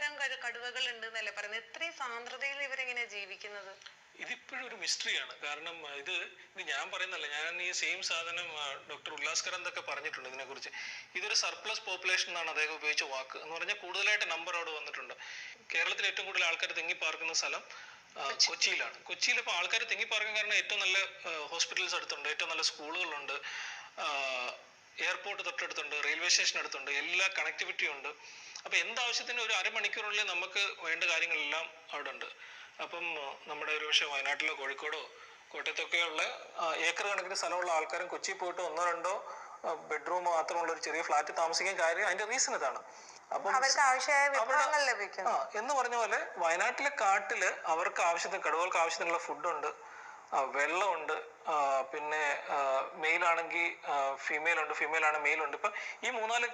തരം കടു- കടുവകൾ ഉണ്ട് എന്നല്ലേ പറയുന്നത്? ഇത്രയും സാന്ദ്രതയിൽ ഇവരെങ്ങനെ ജീവിക്കുന്നത്? ഇതിപ്പോഴും ഒരു മിസ്റ്ററിയാണ് കാരണം ഇത് ഇത് ഞാൻ പറയുന്നല്ല ഞാൻ ഈ സെയിം സാധനം ഡോക്ടർ ഉല്ലാസ്കരൻ എന്നൊക്കെ പറഞ്ഞിട്ടുണ്ട് ഇതിനെക്കുറിച്ച്. ഇതൊരു സർപ്ലസ് പോപ്പുലേഷൻ എന്നാണ് അദ്ദേഹം ഉപയോഗിച്ച വാക്ക്. എന്ന് പറഞ്ഞാൽ കൂടുതലായിട്ട് നമ്പർ അവിടെ വന്നിട്ടുണ്ട്. കേരളത്തിൽ ഏറ്റവും കൂടുതൽ ആൾക്കാർ തിങ്ങി പാർക്കുന്ന സ്ഥലം കൊച്ചിയിലാണ്. കൊച്ചിയിൽ ഇപ്പോൾ ആൾക്കാർ തിങ്ങി പാർക്കുന്ന കാരണം ഏറ്റവും നല്ല ഹോസ്പിറ്റൽസ് അടുത്തുണ്ട് ഏറ്റവും നല്ല സ്കൂളുകളുണ്ട് എയർപോർട്ട് തൊട്ടടുത്തുണ്ട് റെയിൽവേ സ്റ്റേഷൻ അടുത്തുണ്ട് എല്ലാ കണക്ടിവിറ്റിയും ഉണ്ട്. അപ്പോൾ എന്താവശ്യത്തിന് ഒരു അരമണിക്കൂറിനുള്ളിൽ നമുക്ക് വേണ്ട കാര്യങ്ങളെല്ലാം അവിടെ ഉണ്ട് അപ്പം നമ്മുടെ ഒരു പക്ഷേ വയനാട്ടിലോ കോഴിക്കോടോ കോട്ടയത്തൊക്കെയുള്ള ഏക്കർ കണക്കിന് സ്ഥലമുള്ള ആൾക്കാരും കൊച്ചി പോയിട്ട് ഒന്നോ രണ്ടോ ബെഡ്റൂം മാത്രമുള്ള ഒരു ചെറിയ ഫ്ലാറ്റ് താമസിക്കാൻ കാര്യം അതിന്റെ റീസൺ ഇതാണ്. അപ്പം എന്ന് പറഞ്ഞ പോലെ വയനാട്ടിലെ കാട്ടിൽ അവർക്ക് ആവശ്യത്തിന് കടുവകൾക്ക് ആവശ്യത്തിനുള്ള ഫുഡുണ്ട് വെള്ളമുണ്ട് പിന്നെ മെയിൽ ആണെങ്കിൽ ഫീമെയിൽ ഉണ്ട് ഫീമെയിൽ ആണ് മെയിൽ ഉണ്ട് ഇപ്പൊ ഈ മൂന്നാൽ